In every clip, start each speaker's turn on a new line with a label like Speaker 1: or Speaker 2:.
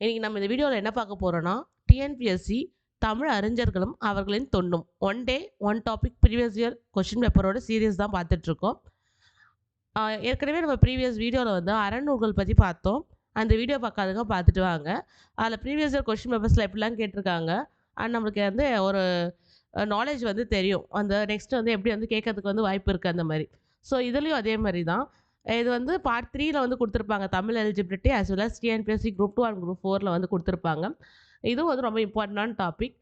Speaker 1: இன்றைக்கி நம்ம இந்த வீடியோவில் என்ன பார்க்க போகிறோன்னா டிஎன்பிஎஸ்சி தமிழ் அறிஞர்களும் அவர்களின் தொண்டும். One day one topic previous year question பேப்பரோட சீரியஸ் தான் பார்த்துட்ருக்கோம். ஏற்கனவே நம்ம ப்ரீவியஸ் வீடியோவில் வந்து அறநூல்கள் பற்றி பார்த்தோம். அந்த வீடியோ பார்க்காதவங்க பார்த்துட்டு வாங்க. அதில் ப்ரீவியஸ் இயர் கொஷின் பேப்பர்ஸில் எப்படிலாம் கேட்டிருக்காங்க? அண்ட் நம்மளுக்கு வந்து ஒரு நாலேஜ் வந்து தெரியும். அந்த நெக்ஸ்ட் வந்து எப்படி வந்து கேட்கறதுக்கு வந்து வாய்ப்பு இருக்குது அந்த மாதிரி. ஸோ இதுலேயும் அதே மாதிரி தான். இது வந்து பார்ட் த்ரீயில் வந்து கொடுத்துருப்பாங்க. Tamil eligibility as well as TNPSC group two and group ஃபோரில் வந்து கொடுத்துருப்பாங்க. இதுவும் வந்து ரொம்ப இம்பார்ட்டண்டான டாபிக்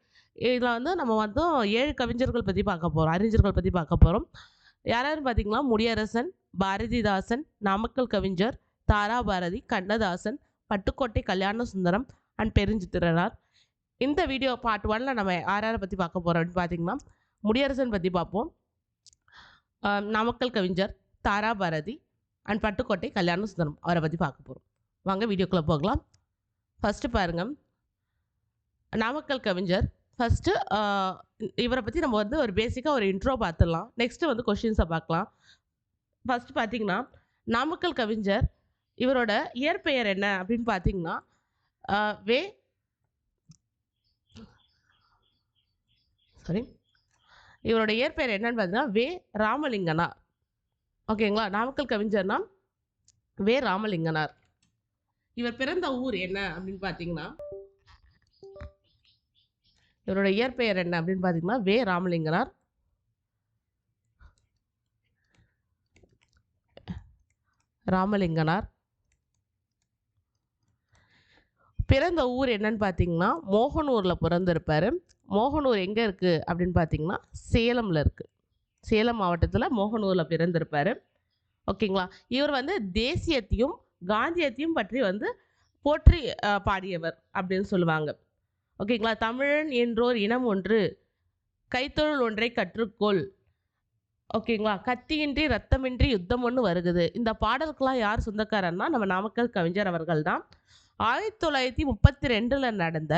Speaker 1: இதில் வந்து நம்ம வந்து ஏழு கவிஞர்கள் பற்றி பார்க்க போகிறோம் அறிஞர்கள் பற்றி பார்க்க போகிறோம் யாராருன்னு பார்த்தீங்கன்னா முடியரசன் பாரதிதாசன் நாமக்கல் கவிஞர் தாரா பாரதி கண்ணதாசன் பட்டுக்கோட்டை கல்யாண சுந்தரம் அண்ட் பெருஞ்சித்திரனார். இந்த வீடியோ பார்ட் ஒன்ல நம்ம யார் யாரை பற்றி பார்க்க போகிறோம் அப்படின்னு பார்த்தீங்கன்னா முடியரசன் பற்றி பார்ப்போம். நாமக்கல் கவிஞர் தாரா பாரதி அண்ட் பட்டுக்கோட்டை கல்யாண சுந்தரம் அவரை பற்றி பார்க்க போகிறோம் வாங்க வீடியோக்குள்ளே போகலாம். ஃபஸ்ட்டு பாருங்கள் நாமக்கல் கவிஞர். ஃபஸ்ட்டு இவரை பற்றி நம்ம வந்து ஒரு பேசிக்காக ஒரு இன்ட்ரோ பார்த்துடலாம். நெக்ஸ்ட்டு வந்து கொஷின்ஸை பார்க்கலாம். ஃபஸ்ட்டு பார்த்தீங்கன்னா நாமக்கல் கவிஞர் இவரோட இயற்பெயர் என்ன அப்படின்னு பார்த்தீங்கன்னா வே சாரி இவரோட இயற்பெயர் என்னன்னு பார்த்தீங்கன்னா வே ராமலிங்கனார் ஓகேங்களா? நாமக்கல் கவிஞர்னா வே. ராமலிங்கனார். இவர் பிறந்த ஊர் என்ன அப்படின்னு பார்த்தீங்கன்னா இவரோட இயற்பெயர் என்ன அப்படின்னு பார்த்தீங்கன்னா வே. ராமலிங்கனார். ராமலிங்கனார். பிறந்த ஊர் என்னன்னு பார்த்தீங்கன்னா மோகனூரில் பிறந்திருப்பார். மோகனூர் எங்கே இருக்குது அப்படின்னு பார்த்தீங்கன்னா சேலமில் இருக்குது சேலம் மாவட்டத்தில் மோகனூரில் பிறந்திருப்பார். ஓகேங்களா? இவர் வந்து தேசியத்தையும் காந்தியத்தையும் பற்றி வந்து போற்றி பாடியவர் அப்படின்னு சொல்லுவாங்க. ஓகேங்களா? தமிழன் என்றோர் இனம் ஒன்று கைத்தொழில் ஒன்றை கற்றுக்கொள். ஓகேங்களா? கத்தியின்றி ரத்தமின்றி யுத்தம் ஒன்று வருகுது. இந்த பாடலுக்கெல்லாம் யார் சொந்தக்காரன்னா நம்ம நாமக்கல் கவிஞர் அவர்கள் தான். ஆயிரத்தி தொள்ளாயிரத்தி முப்பத்தி ரெண்டில் நடந்த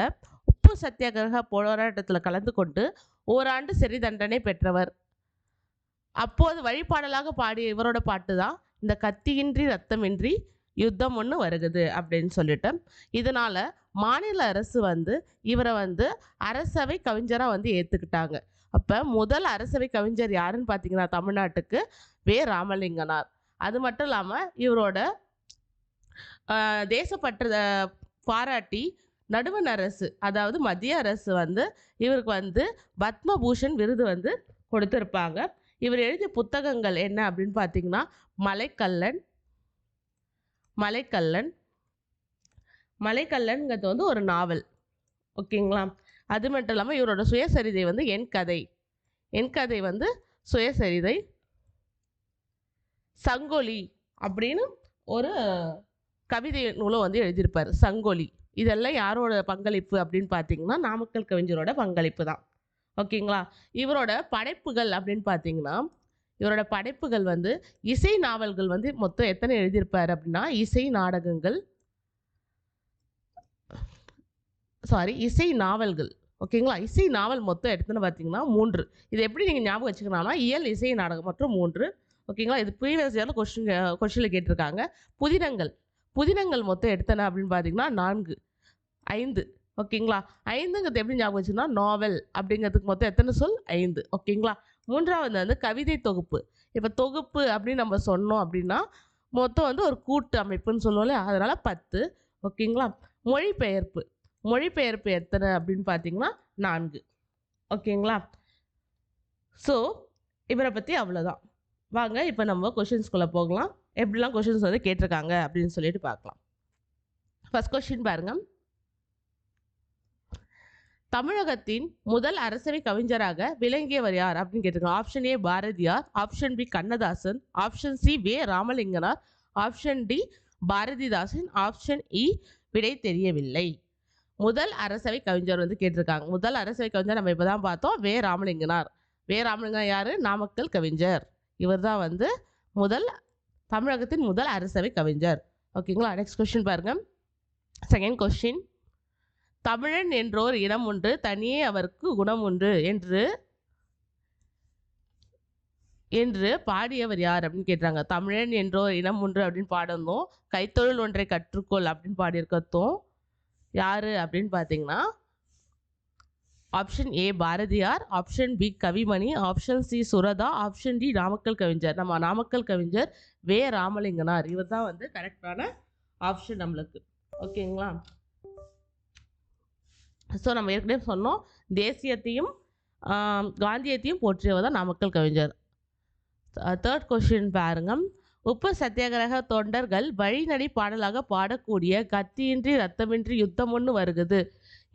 Speaker 1: உப்பு சத்தியாகிரக போராட்டத்தில் கலந்து கொண்டு ஓராண்டு சிறை தண்டனை பெற்றவர். அப்போது வழிபாடலாக பாடிய இவரோட பாட்டு தான் இந்த கத்தியின்றி ரத்தமின்றி யுத்தம் ஒன்று வருகுது அப்படின்னு சொல்லிட்டு. இதனால் மாநில அரசு வந்து இவரை வந்து அரசவை கவிஞராக வந்து ஏற்றுக்கிட்டாங்க அப்போ முதல் அரசவை கவிஞர் யாருன்னு பார்த்தீங்கன்னா தமிழ்நாட்டுக்கு வே. ராமலிங்கனார். அது மட்டும் இல்லாமல் இவரோட தேசப்பட்ட தேசப்பற்று பாராட்டி நடுவண் அரசு அதாவது மத்திய அரசு வந்து இவருக்கு வந்து பத்மபூஷன் விருது வந்து கொடுத்துருப்பாங்க. இவர் எழுதிய புத்தகங்கள் என்ன அப்படின்னு பார்த்தீங்கன்னா மலைக்கல்லன் மலைக்கல்லன் மலைக்கல்லன்ங்கிறது வந்து ஒரு நாவல். ஓகேங்களா? அது மட்டும் இல்லாமல் இவரோட சுயசரிதை வந்து என் கதை. என் கதை வந்து சுயசரிதை. சங்கொலி அப்படின்னு ஒரு கவிதை நூலம் வந்து எழுதியிருப்பார். சங்கொலி. இதெல்லாம் யாரோட பங்களிப்பு அப்படின்னு பார்த்தீங்கன்னா நாமக்கல் கவிஞரோட பங்களிப்பு தான். ஓகேங்களா? இவரோட படைப்புகள் அப்படின்னு பார்த்தீங்கன்னா இவரோட படைப்புகள் வந்து இசை நாவல்கள் வந்து மொத்தம் எத்தனை எழுதியிருப்பார் அப்படின்னா இசை நாடகங்கள் சாரி இசை நாவல்கள். ஓகேங்களா? இசை நாவல் மொத்தம் எடுத்துன்னு பார்த்தீங்கன்னா மூன்று. இது எப்படி நீங்கள் ஞாபகம் வச்சுக்கணும்னா இயல் இசை நாடகம் மற்றும் மூன்று. ஓகேங்களா? இது ப்ரீவியஸ் இயரில் கொஸ்டின் கொஸ்டினில் கேட்டிருக்காங்க. புதினங்கள். புதினங்கள் மொத்தம் எடுத்தன அப்படின்னு பார்த்தீங்கன்னா நான்கு. ஐந்து. ஓகேங்களா? ஐந்துங்கிறது எப்படி ஞாபகம் வச்சுன்னா நாவல் அப்படிங்கிறதுக்கு மொத்தம் எத்தனை சொல்? ஐந்து. ஓகேங்களா? மூன்றாவது வந்து கவிதை தொகுப்பு. இப்போ தொகுப்பு அப்படின்னு நம்ம சொன்னோம் அப்படின்னா மொத்தம் வந்து ஒரு கூட்டு அமைப்புன்னு சொல்லுவோம் இல்லையா? அதனால் பத்து. ஓகேங்களா? மொழிபெயர்ப்பு. மொழிபெயர்ப்பு எத்தனை அப்படின்னு பார்த்தீங்கன்னா நான்கு. ஓகேங்களா? ஸோ இவரை பற்றி அவ்வளோதான் வாங்க இப்போ நம்ம கொஷின்ஸ்குள்ளே போகலாம். எப்படிலாம் கொஷின்ஸ் வந்து கேட்டிருக்காங்க அப்படின்னு சொல்லிட்டு பார்க்கலாம். ஃபர்ஸ்ட் கொஷின் பாருங்கள் தமிழகத்தின் முதல் அரசவை கவிஞராக விளங்கியவர் யார் அப்படின்னு கேட்டிருக்காங்க. Option A Bharathiyar option B Kannadasan option C V Ramalinganar option D Bharathidasan option E e விடை தெரியவில்லை. முதல் அரசவை கவிஞர் வந்து கேட்டிருக்காங்க. முதல் அரசவை கவிஞர் நம்ம இப்போ தான் பார்த்தோம். வே ராமலிங்கனார். வே ராமலிங்கனார் யார்? நாமக்கல் கவிஞர். இவர் தான் வந்து முதல் தமிழகத்தின் முதல் அரசவை கவிஞர். ஓகேங்களா நெக்ஸ்ட் கொஸ்டின் பாருங்க. செகண்ட் கொஸ்டின் தமிழன் என்றோர் இனம் உண்டு தனியே அவருக்கு குணம் உண்டு என்று என்று பாடியவர் யார் அப்படின்னு கேட்டாங்க. தமிழன் என்றோர் இனம் ஒன்று அப்படின்னு பாடணும் கைத்தொழில் ஒன்றை கற்றுக்கொள் அப்படின்னு பாடியிருக்கத்தும் யார் அப்படின்னு பார்த்தீங்கன்னா option A Bharathiyar option B Kavimani option C Suratha option D Namakkal கவிஞர். நம்ம நாமக்கல் கவிஞர் வே. ராமலிங்கனார். இவர் தான் வந்து கரெக்டான ஆப்ஷன் நம்மளுக்கு. ஓகேங்களா ஸோ நம்ம ஏற்கனவே சொன்னோம் தேசியத்தையும் காந்தியத்தையும் போற்றியவர் தான் நாமக்கல் கவிஞர். தேர்ட் கொஷின் பாருங்கள் உப்பு சத்தியாகிரக தொண்டர்கள் வழிநடை பாடலாக பாடக்கூடிய கத்தியின்றி ரத்தமின்றி யுத்தம் ஒன்று வருகுது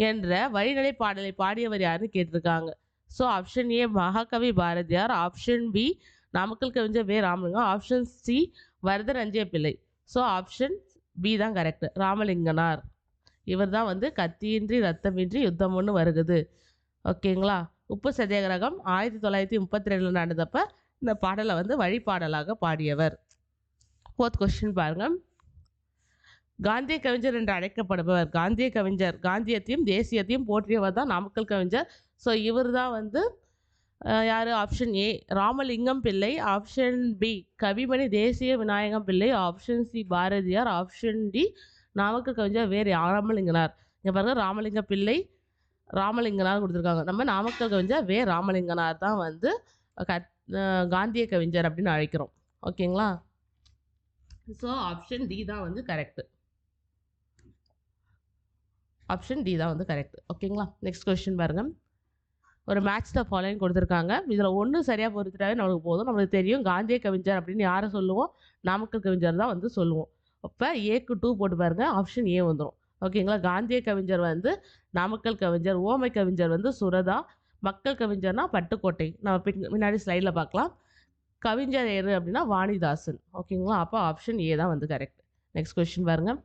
Speaker 1: என்ற வழிநடை பாடலை பாடியவர் யாருன்னு கேட்டிருக்காங்க. So option A Mahakavi Bharathiyar. Option B Namakkal கவிஞர் V. Ramalingam. Option C Varadaranjaya Pillai so option B தான் கரெக்ட் ராமலிங்கனார். இவர் தான் வந்து கத்தியின்றி ரத்தமின்றி யுத்தம் ஒன்று வருகுது. ஓகேங்களா உப்பு சத்தியாகிரகம் ஆயிரத்தி தொள்ளாயிரத்தி முப்பத்தி ரெண்டில் நடந்தப்ப இந்த பாடலை வந்து வழிபாடலாக பாடியவர். ஃபோர்த் கொஸ்டின் பாருங்க. காந்திய கவிஞர் என்று அழைக்கப்படுபவர். காந்திய கவிஞர் காந்தியத்தையும் தேசியத்தையும் போற்றியவர் தான் நாமக்கல் கவிஞர். ஸோ இவர் தான் வந்து யார்? ஆப்ஷன் ஏ ராமலிங்கம் பிள்ளை. Option B Kavimani Desiya Vinayakam Pillai. Option C Bharathiyar. Option D Namakkal கவிஞர் வேறு ராமலிங்கனார் இங்கே பாருங்க ராமலிங்க பிள்ளை ராமலிங்கனார் கொடுத்துருக்காங்க. நம்ம நாமக்கல் கவிஞர் வே. ராமலிங்கனார் தான் வந்து கத் காந்திய கவிஞர் அப்படின்னு அழைக்கிறோம். ஓகேங்களா? ஸோ ஆப்ஷன் டி தான் வந்து கரெக்டு ஆப்ஷன் டி தான் வந்து கரெக்ட் ஓகேங்களா? நெக்ஸ்ட் கொஸ்டின் பாருங்க. ஒரு மேட்ச் த ஃபாலோயிங் கொடுத்துருக்காங்க. இதில் ஒன்று சரியாக பொறுத்துட்டாவே நம்மளுக்கு போதும். நம்மளுக்கு தெரியும் காந்திய கவிஞர் அப்படின்னு யாரை சொல்லுவோம்? நாமக்கல் கவிஞர் தான் வந்து சொல்லுவோம். அப்போ ஏக்கு டூ போட்டு பாருங்கள் ஆப்ஷன் ஏ வந்துடும் ஓகேங்களா காந்திய கவிஞர் வந்து நாமக்கல் கவிஞர் ஓமை கவிஞர் வந்து சுரதா மக்கள் கவிஞர்னா பட்டுக்கோட்டை. நம்ம பின் முன்னாடி ஸ்லைடில் பார்க்கலாம் கவிஞர் ஏறு அப்படின்னா வாணிதாசன். ஓகேங்களா அப்போ ஆப்ஷன் ஏ தான் வந்து கரெக்ட் நெக்ஸ்ட் கொஸ்டின் பாருங்கள்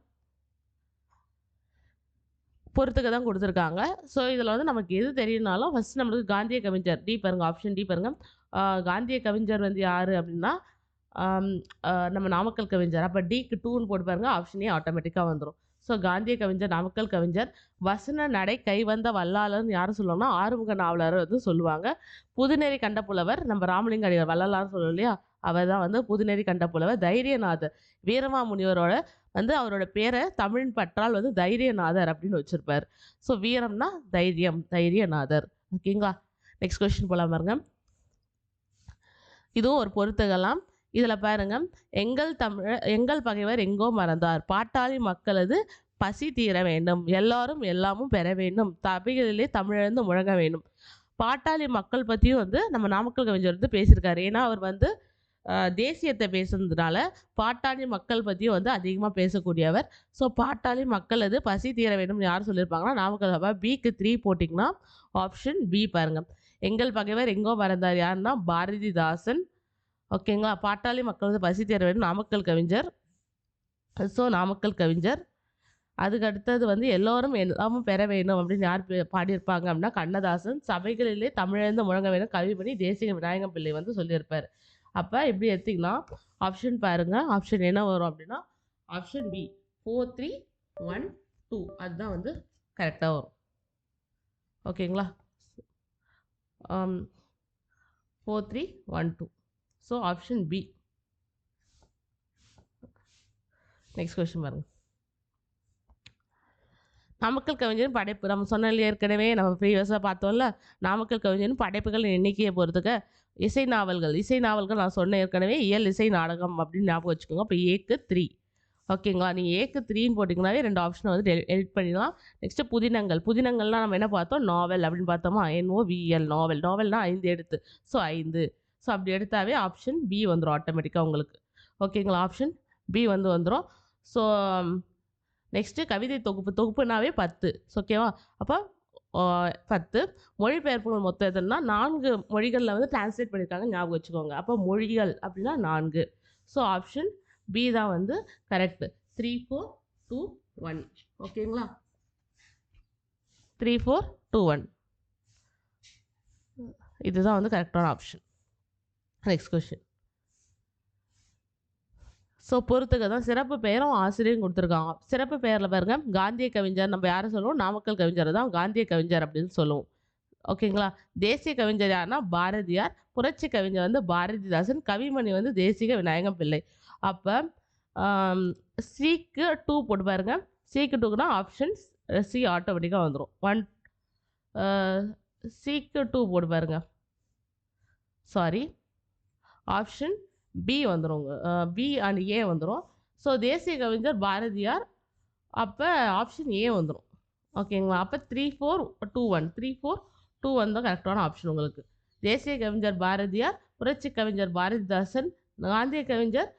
Speaker 1: பொறுத்துக்க தான் கொடுத்துருக்காங்க. ஸோ இதில் வந்து நமக்கு எது தெரியும்னாலும் ஃபஸ்ட் நம்மளுக்கு காந்திய கவிஞர். டி பாருங்கள் ஆப்ஷன் டி பாருங்க. காந்திய கவிஞர் வந்து யார் அப்படின்னா ஆம், நம்ம நாமக்கல் கவிஞர். அப்போ டிக்கு டூன்னு போட்டு பாருங்க ஆப்ஷன் ஏ ஆட்டோமேட்டிக்காக வந்துடும் ஸோ காந்திய கவிஞர் நாமக்கல் கவிஞர் வசன நடை கைவந்த வல்லாளர்னு யார் சொல்லுவாங்கன்னா ஆறுமுக நாவலர் வந்து சொல்லுவாங்க. புதுநெறி கண்ட புலவர் நம்ம ராமலிங்க அடிகள் வள்ளலார்னு சொல்லுவோம் இல்லையா? அவர் தான் வந்து புதுநெறி கண்ட புலவர் தைரியநாதர். வீரமாமுனிவரோட வந்து அவரோட பேரை தமிழின் பற்றால் வந்து தைரியநாதர் அப்படின்னு வச்சுருப்பார். ஸோ வீரம்னா தைரியம் தைரியநாதர். ஓகேங்களா? நெக்ஸ்ட் கொஸ்டின் போலாம் பாருங்க. இதுவும் ஒரு பொறுத்துக்கலாம் இதில் பாருங்கள் எங்கள் தமிழ எங்கள் பகைவர் எங்கோ மறந்தார். பாட்டாளி மக்களது பசி தீர வேண்டும். எல்லாரும் எல்லாமும் பெற வேண்டும். தபிகளிலே தமிழந்து முழங்க வேண்டும். பாட்டாளி மக்கள் பற்றியும் வந்து நம்ம நாமக்கல் கவிஞர் வந்து பேசியிருக்காரு. ஏன்னா அவர் வந்து தேசியத்தை பேசுனதுனால பாட்டாளி மக்கள் பற்றியும் வந்து அதிகமாக பேசக்கூடியவர். ஸோ பாட்டாளி மக்கள் அது பசி தீர வேணும்னு யார் சொல்லியிருப்பாங்கன்னா நாமக்கல் சபா பிக்கு த்ரீ போட்டிங்கன்னா ஆப்ஷன் பி பாருங்கள் எங்கள் பகைவர் எங்கோ மறந்தார் யாருன்னா பாரதிதாசன் ஓகேங்களா? பாட்டாளி மக்கள் வந்து பசி தேர வேண்டும். நாமக்கல் கவிஞர். ஸோ நாமக்கல் கவிஞர். அதுக்கு அடுத்தது வந்து எல்லோரும் எல்லாமும் பெற வேணும் அப்படின்னு யார் பாடியிருப்பாங்க அப்படின்னா கண்ணதாசன். சபைகளிலே தமிழந்து முழங்க வேண்டும். கல்விப்பணி தேசிய விநாயகம் பிள்ளை வந்து சொல்லியிருப்பார். அப்போ இப்படி எடுத்திங்கன்னா ஆப்ஷன் பாருங்கள் ஆப்ஷன் என்ன வரும் அப்படின்னா option B four three one two அதுதான் வந்து கரெக்டாக வரும். ஓகேங்களா? Four three one two so option B next question பாருங்க. நாமக்கல் கவிஞரும் படைப்பு. நம்ம சொன்ன ஏற்கனவே நம்ம ப்ரீவியஸாக பார்த்தோம்ல. நாமக்கல் கவிஞரும் படைப்புகள் எண்ணிக்கையை பொறுத்துக்க இசை நாவல்கள். இசை நாவல்கள் நான் சொன்ன ஏற்கனவே. இயல் இசை நாடகம் அப்படின்னு ஞாபகம் வச்சுக்கோங்க. அப்போ ஏக்கு த்ரீ. ஓகேங்களா? நீங்கள் ஏக்கு த்ரீன்னு போட்டிங்கனாவே ரெண்டு ஆப்ஷனை வந்து எடிட் பண்ணிடலாம். நெக்ஸ்ட்டு புதினங்கள். புதினங்கள்லாம் நம்ம என்ன பார்த்தோம்? நாவல் அப்படின்னு பார்த்தோமா? என்ஓ விஎல் நாவல். நாவல்னால் ஐந்து எடுத்து. ஸோ ஐந்து. ஸோ அப்படி எடுத்தாவே ஆப்ஷன் பி வந்துடும் ஆட்டோமேட்டிக்காக உங்களுக்கு. ஓகேங்களா ஆப்ஷன் பி வந்து வந்துடும் ஸோ நெக்ஸ்ட்டு um, கவிதை தொகுப்பு. தொகுப்புனாவே பத்து. ஓகேவா அப்போ பத்து. மொழிபெயர்ப்புகள் மொத்தம் எதுனா நான்கு மொழிகளில் வந்து டிரான்ஸ்லேட் பண்ணியிருக்காங்க ஞாபகம் வச்சுக்கோங்க. அப்போ மொழிகள் அப்படின்னா நான்கு. ஸோ ஆப்ஷன் பி தான் வந்து correct three four two one ஓகேங்களா த்ரீ ஃபோர் டூ ஒன் இதுதான் வந்து கரெக்டான ஆப்ஷன் நெக்ஸ்ட் கொஷின் ஸோ பொறுத்துக்க தான் சிறப்பு பெயரும் ஆசிரியரும் கொடுத்துருக்காங்க. சிறப்பு பெயரில் பாருங்கள் காந்திய கவிஞர் நம்ம யாரை சொல்லுவோம்? நாமக்கல் கவிஞர் தான் காந்திய கவிஞர் அப்படின்னு சொல்லுவோம். ஓகேங்களா தேசிய கவிஞர் யாருன்னா பாரதியார். புரட்சி கவிஞர் வந்து பாரதிதாசன். கவிமணி வந்து தேசிக விநாயகம் பிள்ளை. அப்போ சீக்கு டூ போட்டு பாருங்க. சீக்கு டூக்குனா ஆப்ஷன்ஸ் சி ஆட்டோமேட்டிக்காக வந்துடும் ஒன் சீக்கு டூ போட்டு பாருங்க. சாரி ஆப்ஷன் பி வந்துடும் பி அண்ட் ஏ வந்துடும் ஸோ தேசிய கவிஞர் பாரதியார் அப்போ ஆப்ஷன் ஏ வந்துடும் ஓகேங்களா? அப்போ three four two one three four two one தான் கரெக்டான ஆப்ஷன் உங்களுக்கு. தேசிய கவிஞர் பாரதியார் புரட்சி கவிஞர் பாரதிதாசன் காந்திய கவிஞர்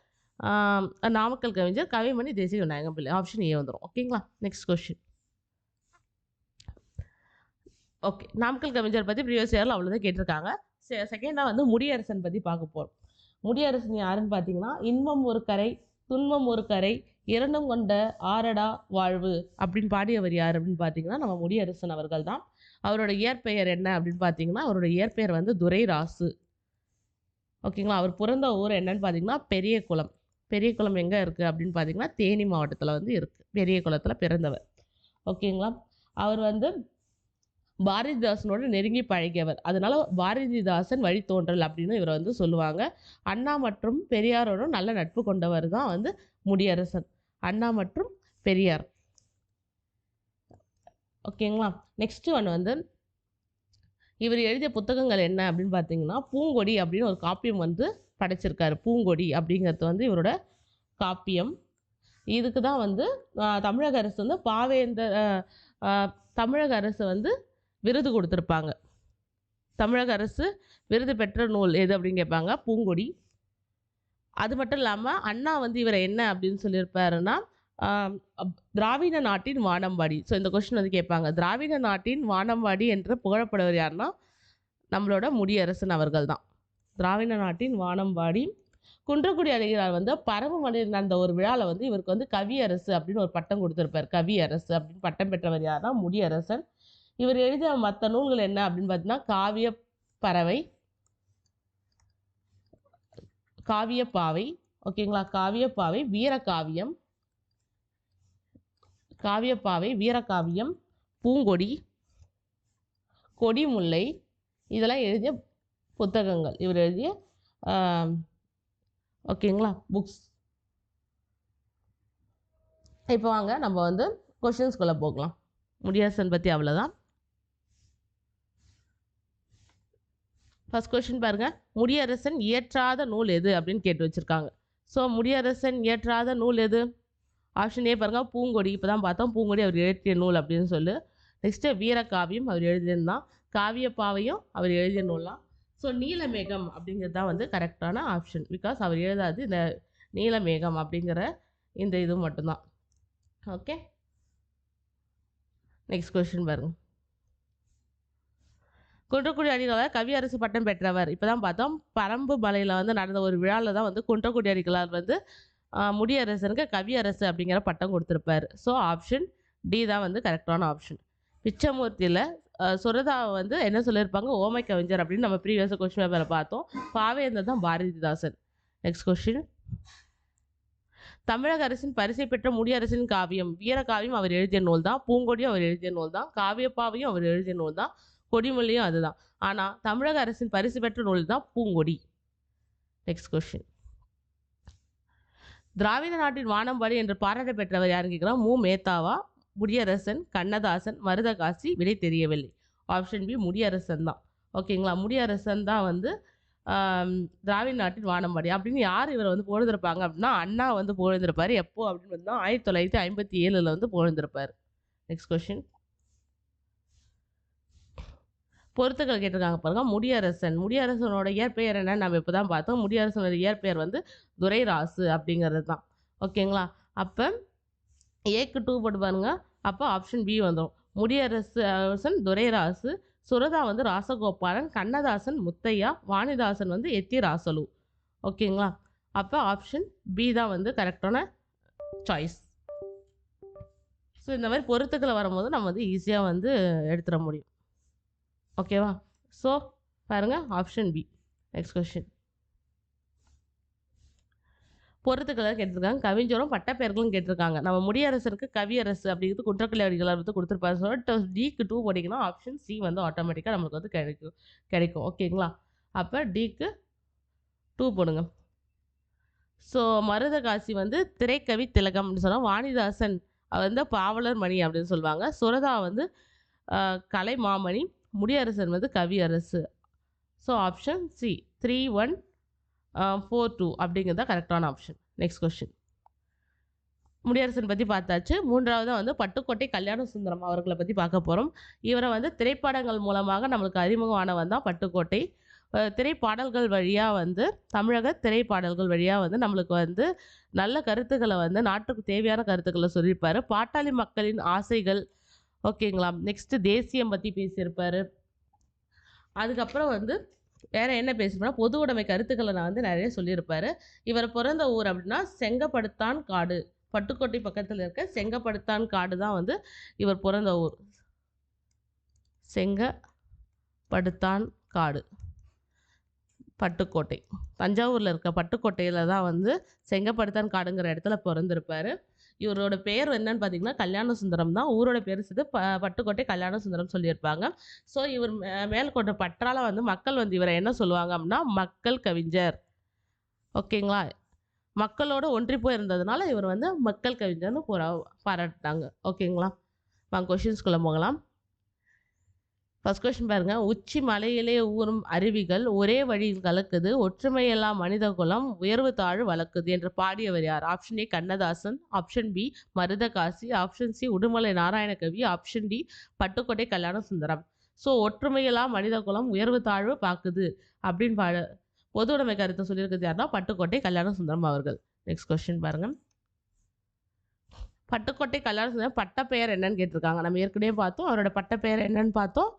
Speaker 1: நாமக்கல் கவிஞர் கவிமணி தேசிய விநாயகம் பிள்ளை. ஆப்ஷன் ஏ வந்துடும் ஓகேங்களா? Next question okay. நாமக்கல் கவிஞர் பற்றி ப்ரீவியஸ் இயரில் அவ்வளோதான் கேட்டிருக்காங்க. செகண்டாக வந்து முடியரசன் பற்றி பார்க்க போகிறோம் முடியரசன் யாருன்னு பார்த்தீங்கன்னா இன்பம் ஒரு கரை துன்பம் ஒரு கரை இரண்டும் கொண்ட ஆரடா வாழ்வு அப்படின்னு பாடியவர் யார் அப்படின்னு பார்த்தீங்கன்னா நம்ம முடியரசன் அவர்கள் தான். அவரோட இயற்பெயர் என்ன அப்படின்னு பார்த்தீங்கன்னா அவரோட இயற்பெயர் வந்து துரைராசு. ஓகேங்களா? அவர் பிறந்த ஊர் என்னன்னு பார்த்தீங்கன்னா பெரிய குளம் பெரிய குளம் எங்கே இருக்குது அப்படின்னு பார்த்தீங்கன்னா தேனி மாவட்டத்தில் வந்து இருக்குது பெரிய குளத்தில் பிறந்தவர். ஓகேங்களா? அவர் வந்து பாரதிதாசனோட நெருங்கி பழகியவர். அதனால பாரதிதாசன் வழித்தோன்றல் அப்படின்னு இவரை வந்து சொல்லுவாங்க. அண்ணா மற்றும் பெரியாரோட நல்ல நட்பு கொண்டவர் தான் வந்து முடியரசன். அண்ணா மற்றும் பெரியார். ஓகேங்களா நெக்ஸ்ட் ஒன் வந்து இவர் எழுதிய புத்தகங்கள் என்ன அப்படின்னு பார்த்தீங்கன்னா பூங்கொடி அப்படின்னு ஒரு காப்பியம் வந்து படைச்சிருக்காரு. பூங்கொடி அப்படிங்கிறது வந்து இவரோட காப்பியம். இதுக்கு தான் வந்து தமிழக அரசு வந்து பாவேந்தர் தமிழக அரசு வந்து விருது கொடுத்துருப்பாங்க. தமிழக அரசு விருது பெற்ற நூல் எது அப்படின்னு கேட்பாங்க? பூங்கொடி. அது மட்டும் இல்லாமல் அண்ணா வந்து இவரை என்ன அப்படின்னு சொல்லியிருப்பாருன்னா அப்- திராவிட நாட்டின் வானம்பாடி ஸோ இந்த கொஸ்டின் வந்து கேட்பாங்க. திராவிட நாட்டின் வானம்பாடி என்று புகழப்படுவர் யாருன்னா நம்மளோட முடியரசன் அவர்கள் தான் திராவிட நாட்டின் வானம்பாடி குன்றக்குடி அடிகளார் வந்து பரம மலையில் நடந்த ஒரு விழாவில் வந்து இவருக்கு வந்து கவியரசு அப்படின்னு ஒரு பட்டம் கொடுத்துருப்பார். கவியரசு அப்படின்னு பட்டம் பெற்றவர் யாருன்னா முடியரசன். இவர் எழுதிய மற்ற நூல்கள் என்ன அப்படின்னு பார்த்தீங்கன்னா காவிய பறவை காவியப்பாவை ஓகேங்களா காவியப்பாவை வீரகாவியம் காவியப்பாவை வீரகாவியம் பூங்கொடி கொடிமுல்லை இதெல்லாம் எழுதிய புத்தகங்கள். இவர் எழுதிய ஓகேங்களா புக்ஸ் இப்போ வாங்க நம்ம வந்து கொஷின்ஸ்குள்ளே போகலாம். முடியாசன் பற்றி அவ்வளோதான் ஃபர்ஸ்ட் கொஷின் பாருங்க. முடியரசன் இயற்றாத நூல் எது? அப்படின்னு கேட்டு வச்சுருக்காங்க. ஸோ முடியரசன் இயற்றாத நூல் எது? ஆப்ஷன் ஏ பாருங்க. பூங்கொடி. இப்போ தான் பார்த்தோம். பூங்கொடி அவர் எழுதிய நூல் அப்படின்னு சொல்லு. நெக்ஸ்ட்டு வீரகாவியம் அவர் எழுதியிருந்தான் காவியப்பாவையும் அவர் எழுதிய நூல்லாம். ஸோ நீலமேகம் அப்படிங்கிறது தான் வந்து கரெக்டான ஆப்ஷன் பிகாஸ் அவர் எழுதாது இந்த நீலமேகம் அப்படிங்கிற இந்த இது மட்டும்தான். ஓகே நெக்ஸ்ட் கொஷின் பாருங்கள் குன்றக்குடி அடிகளார் கவியரசு பட்டம் பெற்றவர். இப்போ தான் பார்த்தோம் பரம்பு மலையில் வந்து நடந்த ஒரு விழாவில் தான் வந்து குன்றக்குடி அடிகளார் வந்து ஆஹ், முடியரசனுக்கு கவியரசு அப்படிங்கிற பட்டம் கொடுத்துருப்பாரு. ஸோ ஆப்ஷன் டி தான் வந்து கரெக்டான ஆப்ஷன் பிச்சமூர்த்தியில் சுரதாவை வந்து என்ன சொல்லியிருப்பாங்க? ஓமை கவிஞர் அப்படின்னு நம்ம ப்ரீவியஸ் கொஸ்டின் பேப்பரில் பார்த்தோம். பாவேந்தர் தான் பாரதிதாசன். நெக்ஸ்ட் கொஸ்டின் தமிழக அரசின் பரிசை பெற்ற முடியரசின் காவியம். வீரகாவியம் அவர் எழுதிய நூல் தான் பூங்கொடியும் அவர் எழுதிய நூல் தான் காவியப்பாவையும் அவர் எழுதிய நூல் தான் கொடிமொழியும் அதுதான். ஆனால் தமிழக அரசின் பரிசு பெற்ற நூல் தான் பூங்கொடி. நெக்ஸ்ட் கொஸ்டின் திராவிட நாட்டின் வானம்பாடி என்று பாராட்ட பெற்றவர் யாருன்னு கேட்குறோம் மு. மேத்தாவா முடியரசன் கண்ணதாசன் மருதகாசி விடை தெரியவில்லை. ஆப்ஷன் பி முடியரசன் தான். ஓகேங்களா முடியரசன் தான் வந்து திராவிட நாட்டின் வானம்பாடி அப்படின்னு யார் இவரை வந்து புகழ்ந்திருப்பாங்க அப்படின்னா அண்ணா வந்து புகழ்ந்திருப்பார். எப்போ அப்படின்னு வந்து ஆயிரத்தி தொள்ளாயிரத்தி ஐம்பத்தி ஏழில் வந்து புகழ்ந்திருப்பார். நெக்ஸ்ட் கொஸ்டின் பொருத்துக்கள் கேட்டிருக்காங்க பாருங்க. முடியரசன். முடியரசனோட இயற்பெயர் என்ன நம்ம இப்போ தான் பார்த்தோம். முடியரசனோட இயற்பெயர் வந்து துரைராசு அப்படிங்கிறது தான் ஓகேங்களா? அப்போ ஏக்கு டூ போட்டு பாருங்க. அப்போ ஆப்ஷன் பி வந்துடும் முடியரசு அரசன் துரைராசு சுரதா வந்து ராசகோபாலன் கண்ணதாசன் முத்தையா வாணிதாசன் வந்து எத்தி ராசலு ஓகேங்களா? அப்போ ஆப்ஷன் பி தான் வந்து கரெக்டான சாய்ஸ் ஸோ இந்த மாதிரி பொருத்துக்களை வரும்போது நம்ம வந்து ஈஸியாக வந்து எடுத்துட முடியும். ஓகேவா ஸோ பாருங்கள் ஆப்ஷன் பி நெக்ஸ்ட் கொஷின் பொருத்துக்களை கேட்டிருக்காங்க. கவிஞரும் பட்டப்பெயர்களும் கேட்டிருக்காங்க. நம்ம முடியரசருக்கு கவியரசு அப்படிங்கிறது குற்றக்கலை வந்து கொடுத்துருப்பாரு. ஸோ டிக்கு டூ போட்டிங்கன்னா ஆப்ஷன் சி வந்து ஆட்டோமேட்டிக்காக நம்மளுக்கு வந்து கிடைக்கும். கிடைக்கும். ஓகேங்களா அப்போ டிக்கு டூ போடுங்க. ஸோ மருதகாசி வந்து திரைக்கவி திலகம் அப்படின்னு சொன்னால் வாணிதாசன் வந்து பாவலர் மணி அப்படின்னு சொல்லுவாங்க. சுரதா வந்து கலை மாமணி முடியரசன் என்பது கவியரசு so option C three one four two அப்படிங்கிறது தான் கரெக்டான ஆப்ஷன் நெக்ஸ்ட் கொஸ்டின் முடியரசன் பற்றி பார்த்தாச்சு. மூன்றாவதாக வந்து பட்டுக்கோட்டை கல்யாண சுந்தரம் அவர்களை பற்றி பார்க்க போகிறோம் இவரை வந்து திரைப்படங்கள் மூலமாக நம்மளுக்கு அறிமுகமானவன் தான் பட்டுக்கோட்டை. திரைப்பாடல்கள் வழியாக வந்து தமிழக திரைப்பாடல்கள் வழியாக வந்து நம்மளுக்கு வந்து நல்ல கருத்துக்களை வந்து நாட்டுக்கு தேவையான கருத்துக்களை சொல்லியிருப்பார். பாட்டாளி மக்களின் ஆசைகள் ஓகேங்களா? நெக்ஸ்ட்டு தேசியம் பற்றி பேசியிருப்பார். அதுக்கப்புறம் வந்து வேறு என்ன பேசியிருப்பாரு பொது உடைமை கருத்துக்களை நான் வந்து நிறைய சொல்லியிருப்பார். இவர் பிறந்த ஊர் அப்படின்னா செங்கப்படுத்தான் காடு. பட்டுக்கோட்டை பக்கத்தில் இருக்க செங்கப்படுத்தான் காடு தான் வந்து இவர் பிறந்த ஊர். செங்கப்படுத்தான் காடு. பட்டுக்கோட்டை. தஞ்சாவூரில் இருக்க பட்டுக்கோட்டையில் தான் வந்து செங்கப்படுத்தான் காடுங்கிற இடத்துல பிறந்திருப்பார். இவரோட பேர் என்னன்னு பார்த்தீங்கன்னா கல்யாண சுந்தரம் தான். ஊரோட பேர் சேர்த்து ப பட்டுக்கோட்டை கல்யாண சுந்தரம் சொல்லியிருப்பாங்க. ஸோ இவர் மே- பற்றால வந்து மக்கள் வந்து இவரை என்ன சொல்லுவாங்க அப்படின்னா மக்கள் கவிஞர். ஓகேங்களா மக்களோட ஒன்றி போயிருந்ததுனால இவர் வந்து மக்கள் கவிஞர்னு போரா பாராட்டினாங்க. ஓகேங்களா வாங்க கொஷின்ஸ்குள்ளே போகலாம். ஃபஸ்ட் கொஷின் பாருங்க. உச்சி மலையிலே ஊறும் அருவிகள் ஒரே வழியில் கலக்குது. ஒற்றுமையெல்லாம் மனித குலம் உயர்வு தாழ்வு வளர்க்குது என்று பாடியவர் யார்? Option A Kannadasan option B Marudhakasi option C Udumalai Narayanakavi option D Pattukottai Kalyana Sundaram so ஒற்றுமையெல்லாம் மனித குலம் உயர்வு தாழ்வு பார்க்குது அப்படின்னு பாட பொது உடைமை கருத்தை சொல்லியிருக்கிறது யாருன்னா பட்டுக்கோட்டை கல்யாண சுந்தரம் அவர்கள். நெக்ஸ்ட் கொஸ்டின் பாருங்க. பட்டுக்கோட்டை கல்யாண சுந்தரம் பட்டப்பெயர் என்னன்னு கேட்டிருக்காங்க. நம்ம ஏற்கனவே பார்த்தோம். அவரோட பட்டப்பெயர் என்னன்னு பார்த்தோம்.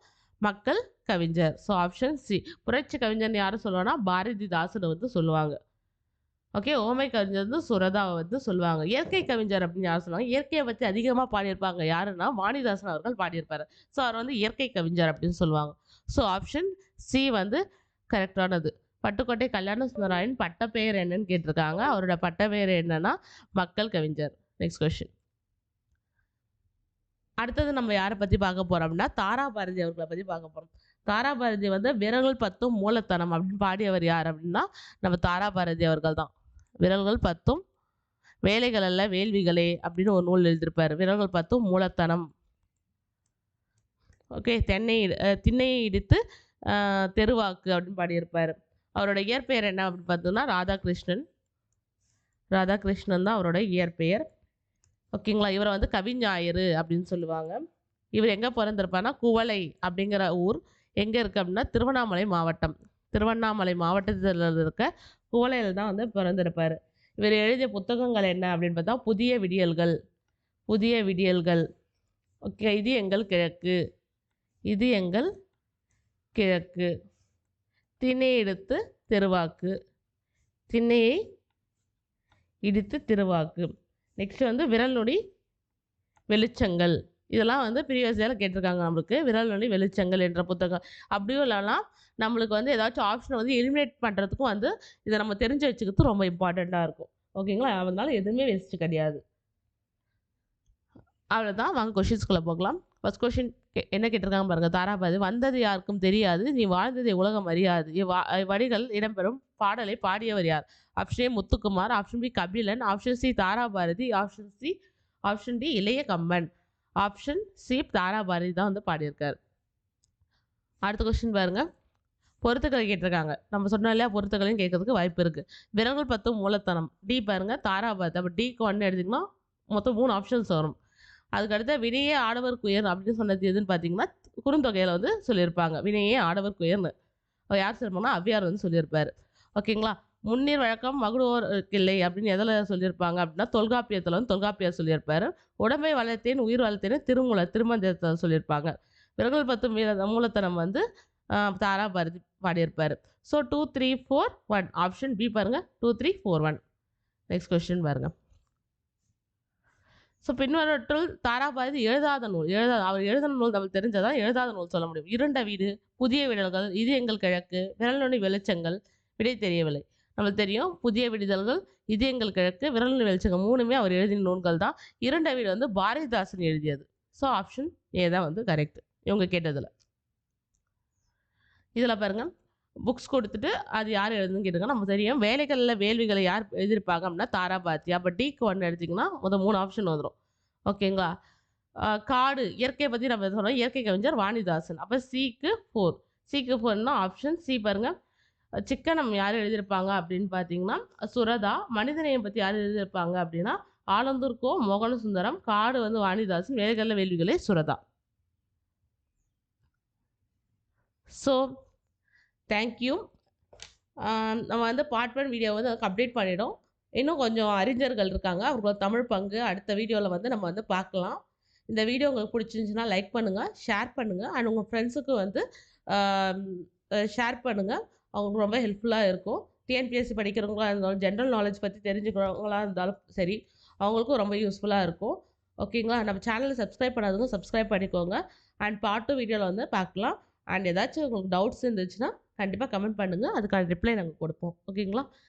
Speaker 1: மக்கள் கவிஞர். ஸோ ஆப்ஷன் சி புரட்சி கவிஞர்னு யாரும் சொல்லுவாங்கன்னா பாரதிதாசனை வந்து சொல்லுவாங்க. ஓகே ஓமை கவிஞர் வந்து சுரதாவை வந்து சொல்லுவாங்க. இயற்கை கவிஞர் அப்படின்னு யார் சொல்லுவாங்க? இயற்கையை பற்றி அதிகமாக பாடியிருப்பாங்க யாருன்னா வாணிதாசன் அவர்கள் பாடியிருப்பாரு. ஸோ அவர் வந்து இயற்கை கவிஞர் அப்படின்னு சொல்லுவாங்க. ஸோ ஆப்ஷன் சி வந்து கரெக்டானது பட்டுக்கோட்டை கல்யாண சுந்தராயன் பட்டப்பெயர் என்னன்னு கேட்டிருக்காங்க. அவரோட பட்டப்பெயர் என்னன்னா மக்கள் கவிஞர். நெக்ஸ்ட் கொஷின் அடுத்தது நம்ம யாரை பற்றி பார்க்க போகிறோம் அப்படின்னா தாரா பாரதி அவர்களை பற்றி பார்க்க போகிறோம் தாரா பாரதி வந்து விரல்கள் பத்தும் மூலத்தனம் அப்படின்னு பாடியவர் யார் அப்படின்னா நம்ம தாரா பாரதி அவர்கள் தான். விரல்கள் பத்தும் வேலைகள் அல்ல வேள்விகளே அப்படின்னு ஒரு நூல் எழுதியிருப்பார். விரல்கள் பத்தும் மூலத்தனம். ஓகே தென்னை இடு- திண்ணையை இடித்து தெருவாக்கு அப்படின்னு பாடியிருப்பார். அவரோட இயற்பெயர் என்ன அப்படின்னு பார்த்தோம்னா ராதாகிருஷ்ணன். ராதாகிருஷ்ணன் தான் அவரோட இயற்பெயர். ஓகேங்களா? இவரை வந்து கவிஞாயிறு அப்படின்னு சொல்லுவாங்க. இவர் எங்கே பிறந்திருப்பார்னா குவளை அப்படிங்கிற ஊர் எங்கே இருக்குது அப்படின்னா திருவண்ணாமலை மாவட்டம். திருவண்ணாமலை மாவட்டத்தில் இருக்க குவளையில் தான் வந்து பிறந்திருப்பார். இவர் எழுதிய புத்தகங்கள் என்ன அப்படின்னு பார்த்தா புதிய விடியல்கள் புதிய விடியல்கள். ஓகே இது எங்கள் கிழக்கு. இது எங்கள் கிழக்கு. திணை எடுத்து தெருவாக்கு. திண்ணையை இடித்து திருவாக்கு. நெக்ஸ்ட் வந்து விரல் நொடி வெளிச்சங்கள். இதெல்லாம் வந்து ப்ரீவியஸ் கேட்டிருக்காங்க நம்மளுக்கு விரல் நொடி வெளிச்சங்கள் என்ற புத்தகம். அப்படியும் இல்லைனா நம்மளுக்கு வந்து ஏதாச்சும் ஆப்ஷனை வந்து எலிமினேட் பண்ணுறதுக்கும் வந்து இதை நம்ம தெரிஞ்சு வச்சுக்கிறது ரொம்ப இம்பார்ட்டண்ட்டாக இருக்கும். ஓகேங்களா அதனால எதுவுமே வேஸ்ட்டு கிடையாது. அவ்வளோதான் வாங்க கொஷின்ஸ்குள்ளே போகலாம். ஃபஸ்ட் கொஷின் என்ன கேட்டிருக்காங்க பாருங்க தாராபாது வந்தது யாருக்கும் தெரியாது நீ வாழ்ந்ததை உலகம் அறியாது. இவ்வா வரிகள் இடம்பெறும் பாடலை பாடியவர் யார்? Option A Muthukumar option B Kabilan option C Tharabharathi option C option D Ilaya Kamban option C Thara Bharathi தான் வந்து பாடியிருக்கார். அடுத்த கொஸ்டின் பாருங்க. பொருத்துக்களை கேட்டிருக்காங்க. நம்ம சொன்னோம் இல்லையா பொருத்துக்களையும் கேட்கறதுக்கு வாய்ப்பு இருக்குது விரல்கள் பத்து மூலத்தனம். டி பாருங்க தாராபாரதி. அப்போ டிக்கு ஒன்று எடுத்திங்கன்னா மொத்தம் மூணு ஆப்ஷன்ஸ் வரும். அதுக்கடுத்த வினையே ஆடவர் குயர் அப்படின்னு சொன்னது எதுன்னு பார்த்தீங்கன்னா குறுந்தொகையில் வந்து சொல்லியிருப்பாங்க. வினையே ஆடவர் குயர்னு. யார் சொல்லிருப்பாங்கன்னா அவ்வியார் வந்து சொல்லியிருப்பார். ஓகேங்களா முன்னீர் வழக்கம் மகுடோர் இல்லை அப்படின்னு எதில் சொல்லியிருப்பாங்க அப்படின்னா தொல்காப்பியத்தில் வந்து தொல்காப்பியர் சொல்லியிருப்பார். உடம்பை வளர்த்தேன் உயிர் வளர்த்தேன் திருமூல திருமந்திரத்தில் சொல்லியிருப்பாங்க. விரகல் பத்து மீத மூலத்தனம் வந்து தாரா பாரதி பாடியிருப்பார். So two three four one option B பாருங்கள் two three four one next question பாருங்கள் ஸோ பின்வரற்றுள் தாராபாரதி எழுதாத நூல் எழுதாத அவர் எழுதின நூல் நம்ம தெரிஞ்சதான் எழுதாத நூல் சொல்ல முடியும். இருண்ட வீடு புதிய விடல்கள் இது எங்கள் கிழக்கு விரல்நுனி வெளிச்சங்கள் விடை தெரியவில்லை. நம்மளுக்கு தெரியும் புதிய விடுதல்கள் இது எங்கள் கிழக்கு விரல்நுனி வெளிச்சங்கள் மூணுமே அவர் எழுதின நூல்கள் தான். இருண்ட வீடு வந்து பாரதிதாசன் எழுதியது. ஸோ ஆப்ஷன் ஏ தான் வந்து கரெக்ட் இவங்க கேட்டதில். இதில் பாருங்கள் புக்ஸ் கொடுத்துட்டு அது யார் எழுதுன்னு கேட்டுங்க நம்ம தெரியும் வேலைகளில் வேள்விகளை யார் எழுதியிருப்பாங்க அப்படின்னா தாராபாத்தி அப்போ டிக்கு ஒன்று எடுத்திங்கன்னா மொத்தம் மூணு ஆப்ஷன் வந்துடும் ஓகேங்களா காடு இயற்கையை பற்றி நம்ம சொன்னோம்? இயற்கை கவிஞர் வாணிதாசன். அப்போ சிக்கு ஃபோர் சிக்கு ஃபோர்னா ஆப்ஷன் சி பாருங்க. சிக்கனம் யார் எழுதியிருப்பாங்க அப்படின்னு பார்த்தீங்கன்னா சுரதா. மனிதநேயம் பற்றி யார் எழுதியிருப்பாங்க அப்படின்னா ஆலந்தூர் கோ. மோகன சுந்தரம் காடு வந்து வாணிதாசன். வேலைகளில் வேள்விகளே சுரதா. ஸோ தேங்க்யூ நம்ம வந்து பார்ட் ஒன் வீடியோ வந்து அப்டேட் பண்ணிடும். இன்னும் கொஞ்சம் அறிஞர்கள் இருக்காங்க. அவங்களோட தமிழ் பங்கு அடுத்த வீடியோவில் வந்து நம்ம வந்து பார்க்கலாம். இந்த வீடியோ உங்களுக்கு பிடிச்சிருந்துச்சுன்னா லைக் பண்ணுங்கள் ஷேர் பண்ணுங்கள் அண்ட் உங்கள் ஃப்ரெண்ட்ஸுக்கு வந்து ஷேர் பண்ணுங்கள் அவங்களுக்கு ரொம்ப ஹெல்ப்ஃபுல்லாக இருக்கும். டிஎன்பிஎஸ்சி படிக்கிறவங்களா இருந்தாலும் ஜென்ரல் நாலேஜ் பற்றி தெரிஞ்சுக்கிறவங்களா இருந்தாலும் சரி அவங்களுக்கும் ரொம்ப யூஸ்ஃபுல்லாக இருக்கும். ஓகேங்களா நம்ம சேனலை சப்ஸ்கிரைப் பண்ணாதவங்க சப்ஸ்கிரைப் பண்ணிக்கோங்க. அண்ட் பார்ட் டூ வீடியோவில் வந்து பார்க்கலாம். அண்ட் ஏதாச்சும் உங்களுக்கு டவுட்ஸ் இருந்துச்சுன்னா கண்டிப்பாக கமெண்ட் பண்ணுங்கள் அதுக்கான ரிப்ளை நாங்கள் கொடுப்போம். ஓகேங்களா